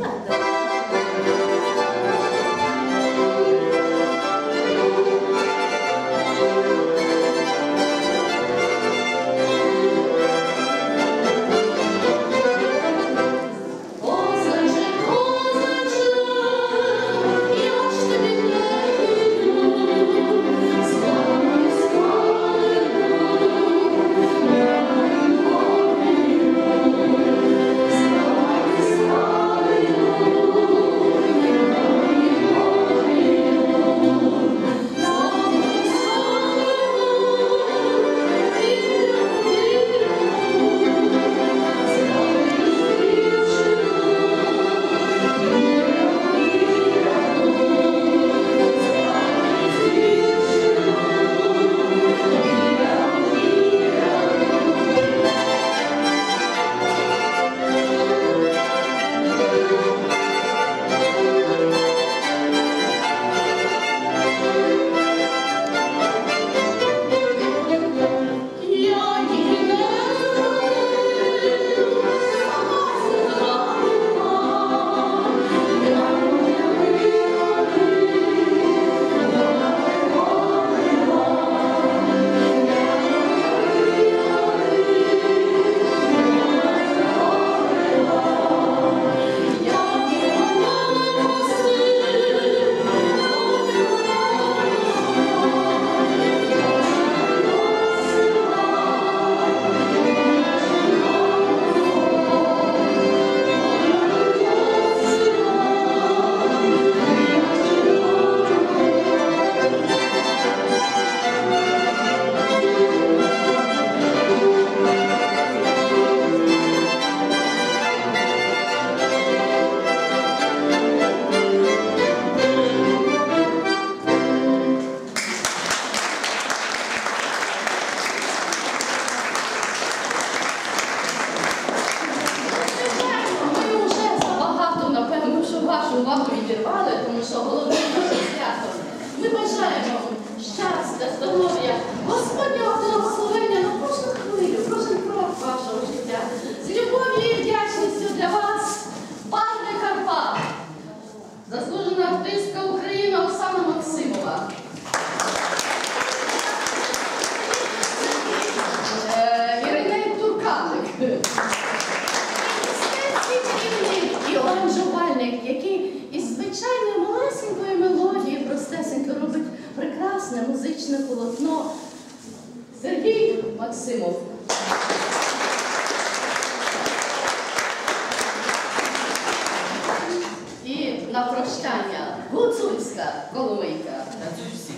Tyle. 시간에서 прекрасне музичне полотно Сергій Максимов. І на прощання Гуцульська Коломийка. всі.